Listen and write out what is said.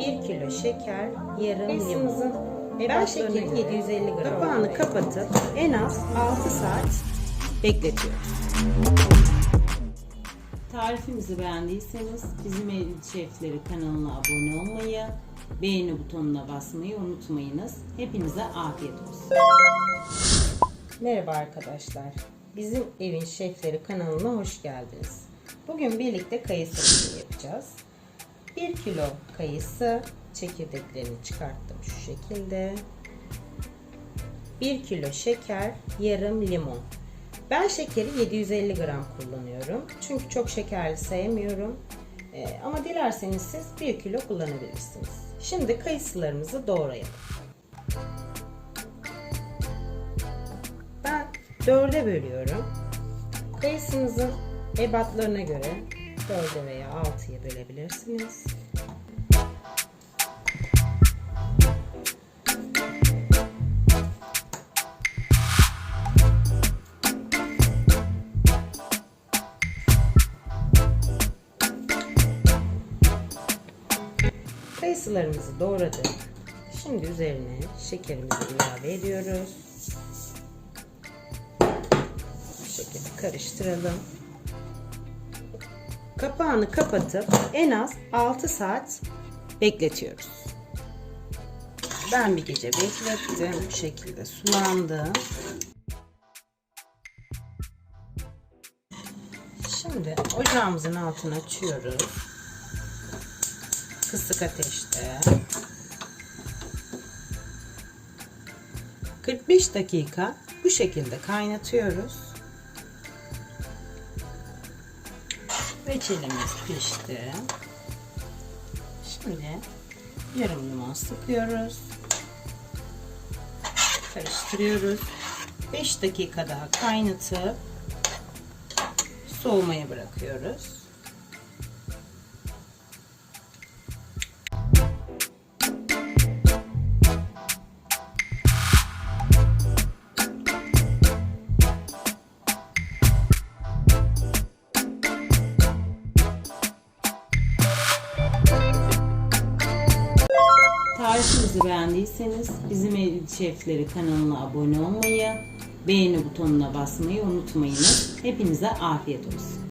1 kilo şeker, yarım limon. Ben şekeri göre 750 gram. Kapağını kapatıp en az 6 saat bekletiyoruz. Tarifimizi beğendiyseniz bizim Eylül Şefleri kanalına abone olmayı, beğeni butonuna basmayı unutmayınız. Hepinize afiyet olsun. Merhaba arkadaşlar. Bizim evin şefleri kanalına hoş geldiniz. Bugün birlikte kayısı yapacağız. 1 kilo kayısı çekirdeklerini çıkarttım şu şekilde. 1 kilo şeker, yarım limon. Ben şekeri 750 gram kullanıyorum. Çünkü çok şekerli sevmiyorum. Ee, ama dilerseniz siz 1 kilo kullanabilirsiniz. Şimdi kayısılarımızı doğrayalım. Ben dörde bölüyorum. Kayısınızın ebatlarına göre dörde veya altıya bölebilirsiniz. Kayısılarımızı doğradık. Şimdi üzerine şekerimizi ilave ediyoruz. Bu şekilde karıştıralım. Kapağını kapatıp en az 6 saat bekletiyoruz. Ben bir gece beklettim. Bu şekilde sulandı. Şimdi ocağımızın altını açıyoruz. Kısık ateşte. 45 dakika bu şekilde kaynatıyoruz. Reçelimiz pişti. Şimdi yarım limon sıkıyoruz. Karıştırıyoruz. 5 dakika daha kaynatıp soğumaya bırakıyoruz. Tarifimizi beğendiyseniz bizim Eylül Şefleri kanalına abone olmayı, beğeni butonuna basmayı unutmayınız. Hepinize afiyet olsun.